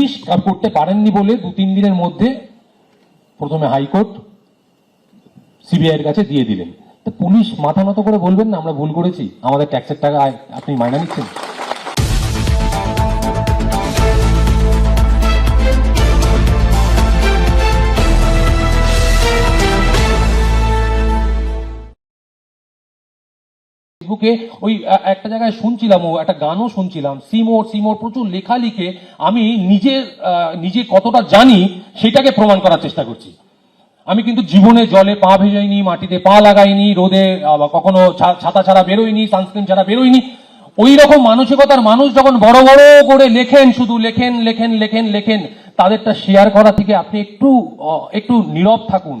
Police করতে পারেননি বলে দু, তিন দিনের মধ্যে প্রথমে হাইকোর্ট সিবিআই এর কাছে দিয়ে দিলেন। তো পুলিশ মাথা নত করে বলবেন না, আমরা ভুল করেছি। আমাদের ট্যাক্সের টাকা আপনি মাইনা নিচ্ছেন। ফেসবুকে ওই একটা জায়গায় শুনছিলাম ও, একটা গানও শুনছিলাম। সিমোর সিমোর প্রচুর লেখা লিখে আমি নিজের নিজে কতটা জানি সেটাকে প্রমাণ করার চেষ্টা করছি। আমি কিন্তু জীবনে জলে পা ভেজাইনি, মাটিতে পা লাগাইনি, রোদে কখনো ছাতা ছাড়া বেরোয়নি, সানস্ক্রিন ছাড়া বেরোয়নি। ওই রকম মানসিকতার মানুষ যখন বড় বড় করে লেখেন, শুধু লেখেন লেখেন লেখেন লেখেন, তাদেরটা শেয়ার করা থেকে আপনি একটু একটু নীরব থাকুন।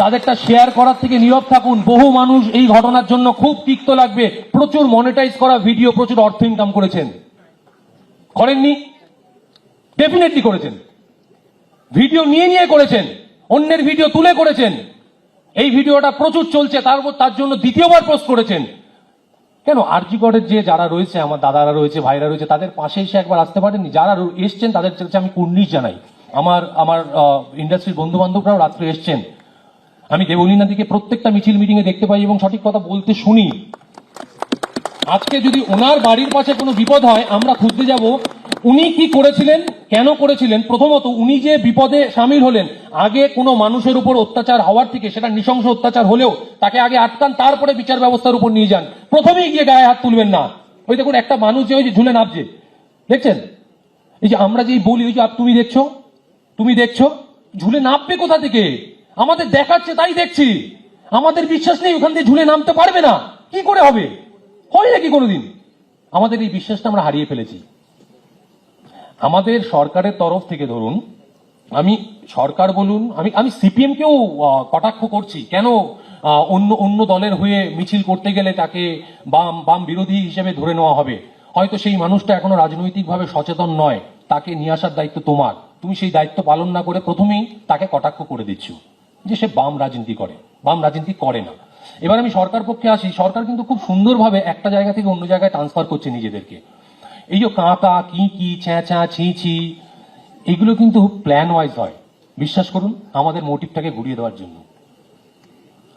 তাদেরটা শেয়ার করার থেকে নীরব থাকুন। বহু মানুষ এই ঘটনার জন্য খুব তিক্ত লাগবে। প্রচুর মনিটাইজ করা ভিডিও প্রচুর অর্থ ইনকাম করেছেন। করেননি? ডেফিনেটলি করেছেন। ভিডিও নিয়ে নিয়ে করেছেন। অন্যের ভিডিও তুলে করেছেন। এই ভিডিওটা প্রচুর চলছে। তার উপর তার জন্য দ্বিতীয়বার পোস্ট করেছেন। কেন? আরজিগড়ের যে যারা রয়েছে, আমার দাদারা রয়েছে, ভাইরা রয়েছে, তাদের পাশে এসে একবার আসতে পারেননি। যারা এসছেন, তাদের আমি কুর্নিশ জানাই। আমার আমার ইন্ডাস্ট্রির বন্ধু বান্ধবরাও রাত্রে এসছেন। আমি দেবলীনাদিকে প্রত্যেকটা মিছিল মিটিংয়ে দেখতে পাই এবং সঠিক কথা বলতে শুনি। আজকে যদি ওনার বাড়ির পাশে কোনো বিপদ হয়, আমরা খুঁজতে যাব। উনি কি করেছিলেন, কেন করেছিলেন? প্রথমত উনি যে বিপদে সামিল হলেন, আগে কোনো মানুষের উপর অত্যাচার হওয়ার থেকে, সেটা নৃশংস অত্যাচার হলেও তাকে আগে আটকান, তারপরে বিচার ব্যবস্থার উপর নিয়ে যান। প্রথমেই গিয়ে গায়ে হাত তুলবেন না। ওই দেখুন, একটা মানুষ যে ওই যে ঝুলে নামছে দেখছেন? এই যে আমরা যেই বলি, ওই যে তুমি দেখছ? তুমি দেখছ? ঝুলে নামবে কোথা থেকে? আমাদের দেখাচ্ছে, তাই দেখছি। আমাদের বিশ্বাস নেই, ওখান দিয়ে ঝুলে নামতে পারবে না। কি করে হবে? হয় নাকি কোনোদিন? আমাদের এই বিশ্বাসটা আমরা হারিয়ে ফেলেছি। আমাদের সরকারের তরফ থেকে ধরুন, আমি সরকার বলুন, আমি আমি সিপিএম কেও কটাক্ষ করছি। কেন অন্য অন্য দলের হয়ে মিছিল করতে গেলে তাকে বাম বাম বিরোধী হিসেবে ধরে নেওয়া হবে? হয়তো সেই মানুষটা এখনও রাজনৈতিকভাবে সচেতন নয়। তাকে নিয়ে আসার দায়িত্ব তোমার। তুমি সেই দায়িত্ব পালন না করে প্রথমেই তাকে কটাক্ষ করে দিচ্ছ। যে সে বাম রাজনীতি করে। বাম রাজনীতি করে না। এবার আমি সরকার পক্ষে আসি। সরকার কিন্তু খুব সুন্দরভাবে একটা জায়গা থেকে অন্য জায়গায় ট্রান্সফার করছে নিজেদেরকে। এই যে কাঁকা, কি কি ছ্যাঁ ছ্যাঁ ছি ছি, এগুলো কিন্তু প্ল্যান ওয়াইজ হয়। বিশ্বাস করুন, আমাদের মোটিভটাকে ঘুরিয়ে দেওয়ার জন্য।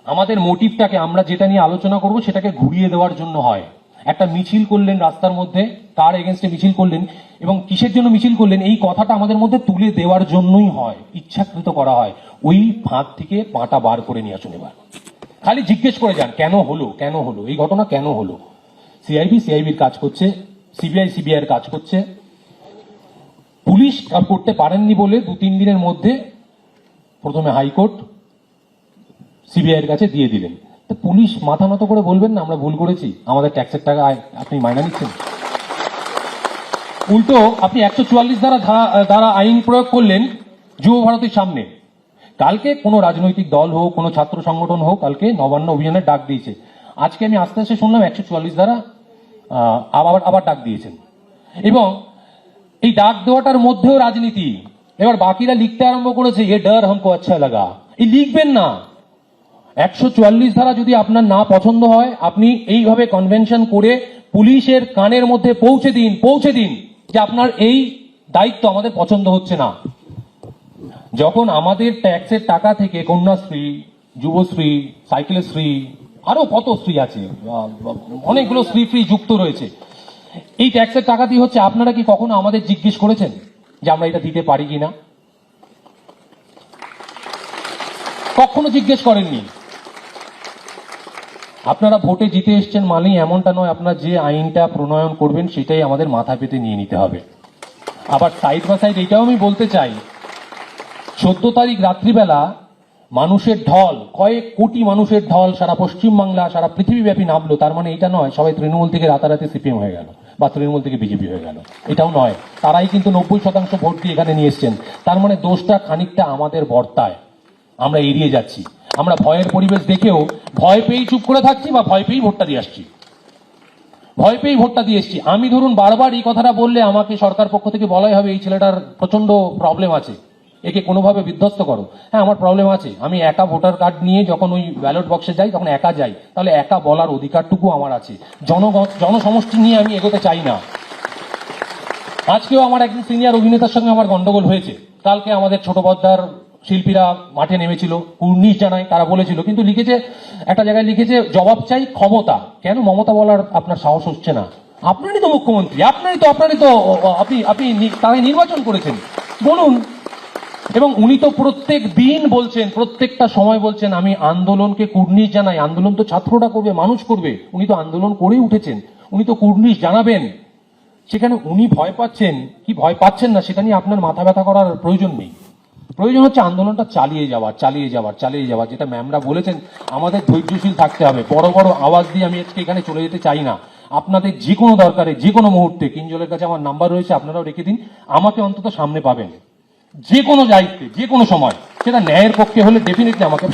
আমাদের মোটিভটাকে আমরা যেটা নিয়ে আলোচনা করব, সেটাকে ঘুরিয়ে দেওয়ার জন্য হয়। একটা মিছিল করলেন রাস্তার মধ্যে কার এগেনস্টে মিছিল করলেন এবং কিসের জন্য মিছিল করলেন, এই কথাটা আমাদের মধ্যে তুলে দেওয়ার জন্যই হয়, ইচ্ছাকৃত করা হয়। ওই ফাঁক থেকে পাটা বার করে নিয়ে আসুন এবার। খালি জিজ্ঞেস করে যান, কেন হলো কেন হলো, এই ঘটনা কেন হলো? সিআইবি সিআইবির কাজ করছে সিবিআই সিবিআই এর কাজ করছে। পুলিশ করতে পারেননি বলে দু তিন দিনের মধ্যে প্রথমে হাইকোর্ট সিবিআই এর কাছে দিয়ে দিলেন। পুলিশ মাথা নত করে বলবেন না, আমরা ভুল করেছি। আমাদের ট্যাক্সের টাকা আপনি মাইনা নিচ্ছেন। উল্টো, আপনি একশো চুয়াল্লিশ দ্বারা দ্বারা আইন প্রয়োগ করলেন যুব ভারতীর সামনে। কালকে কোনো রাজনৈতিক দল হোক, কোনো ছাত্র সংগঠন হোক, কালকে নবান্ন অভিযানের ডাক দিয়েছে। আজকে আমি আস্তে আস্তে শুনলাম একশো চুয়াল্লিশ দ্বারা আবার আবার ডাক দিয়েছেন। এবং এই ডাক দেওয়াটার মধ্যেও রাজনীতি। এবার বাকিরা লিখতে আরম্ভ করেছে, এ ডর হমকো আচ্ছা লাগা। এই লিখবেন না। একশো চুয়াল্লিশ ধারা যদি আপনার না পছন্দ হয়, আপনি এইভাবে কনভেনশন করে পুলিশের কানের মধ্যে পৌঁছে দিন পৌঁছে দিন যে আপনার এই দায়িত্ব আমাদের পছন্দ হচ্ছে না। যখন আমাদের ট্যাক্সের টাকা থেকে কন্যাশ্রী, যুবশ্রী সাইকেলের শ্রী আরও কত শ্রী আছে, অনেকগুলো শ্রী ফ্রি যুক্ত রয়েছে, এই ট্যাক্সের টাকা দিয়ে হচ্ছে আপনারা কি কখনো আমাদের জিজ্ঞেস করেছেন যে আমরা এটা দিতে পারি কিনা? কখনো জিজ্ঞেস করেননি। আপনারা ভোটে জিতে এসছেন মানেই এমনটা নয়, আপনার যে আইনটা প্রণয়ন করবেন সেটাই আমাদের মাথা পেতে নিয়ে নিতে হবে। আবার সাইড বাই সাইড এটাও আমি বলতে চাই, চোদ্দ তারিখ রাত্রিবেলা মানুষের ঢল, কয়েক কোটি মানুষের ঢল সারা পশ্চিমবাংলা, সারা পৃথিবীব্যাপী নামলো, তার মানে এটা নয়, সবাই তৃণমূল থেকে রাতারাতি সিপিএম হয়ে গেল, বা তৃণমূল থেকে বিজেপি হয়ে গেল, এটাও নয়, তারাই কিন্তু নব্বই শতাংশ ভোট দিয়ে এখানে নিয়ে এসছেন, তার মানে দোষটা খানিকটা আমাদের বর্তায়, আমরা এড়িয়ে যাচ্ছি। আমরা ভয়ের পরিবেশ দেখেও ভয় পেয়েই চুপ করে থাকছি বা ভয় পেয়েই ভোটটা দিয়ে আসছি। ভয় পেয়েই ভোটটা দিয়ে এসছি। আমি ধরুন বারবার এই কথাটা বললে আমাকে সরকার পক্ষ থেকে বলাই হবে, এই ছেলেটার প্রচণ্ড প্রবলেম আছে। একে কোনোভাবে বিধ্বস্ত করো। হ্যাঁ আমার প্রবলেম আছে। আমি একা ভোটার কার্ড নিয়ে যখন ওই ব্যালট বক্সে যাই, তখন একা যাই। তাহলে একা বলার অধিকারটুকু আমার আছে। জনগণ জনসমষ্টি নিয়ে আমি এগোতে চাই না। আজকেও আমার একজন সিনিয়র অভিনেতার সঙ্গে আমার গন্ডগোল হয়েছে। কালকে আমাদের ছোট পর্দার শিল্পীরা মাঠে নেমেছিল, কুর্নিশ জানায় তারা বলেছিল, কিন্তু লিখেছে, একটা জায়গায় লিখেছে, জবাব চাই ক্ষমতা। কেন মমতা বলার আপনার সাহস হচ্ছে না? আপনারই তো মুখ্যমন্ত্রী, আপনারই তো আপনারই তো আপনি আপনি তাকে নির্বাচন করেছেন। বলুন। এবং উনি তো প্রত্যেক দিন বলছেন, প্রত্যেকটা সময় বলছেন, আমি আন্দোলনকে কুর্নিশ জানাই। আন্দোলন তো ছাত্ররা করবে, মানুষ করবে। উনি তো আন্দোলন করেই উঠেছেন। উনি তো কুর্নিশ জানাবেন। সেখানে উনি ভয় পাচ্ছেন, কি ভয় পাচ্ছেন না, সেটা নিয়ে আপনার মাথা ব্যথা করার প্রয়োজন নেই। প্রয়োজন হচ্ছে আন্দোলনটা চালিয়ে যাওয়া, চালিয়ে যাওয়ার চালিয়ে যাওয়া, যেটা ম্যামরা বলেছেন, আমাদের ধৈর্যশীল থাকতে হবে। বড় বড় আওয়াজ দিয়ে আমি আজকে এখানে চলে যেতে চাই না। আপনাদের যে কোনো দরকারে, যে কোনো মুহূর্তে, কিঞ্জলের কাছে আমার নাম্বার রয়েছে, আপনারাও রেখে দিন। আমাকে অন্তত সামনে পাবেন। যে কোনো দায়িত্বে, যে কোনো সময়, সেটা ন্যায়ের পক্ষে হলে ডেফিনেটলি আমাকে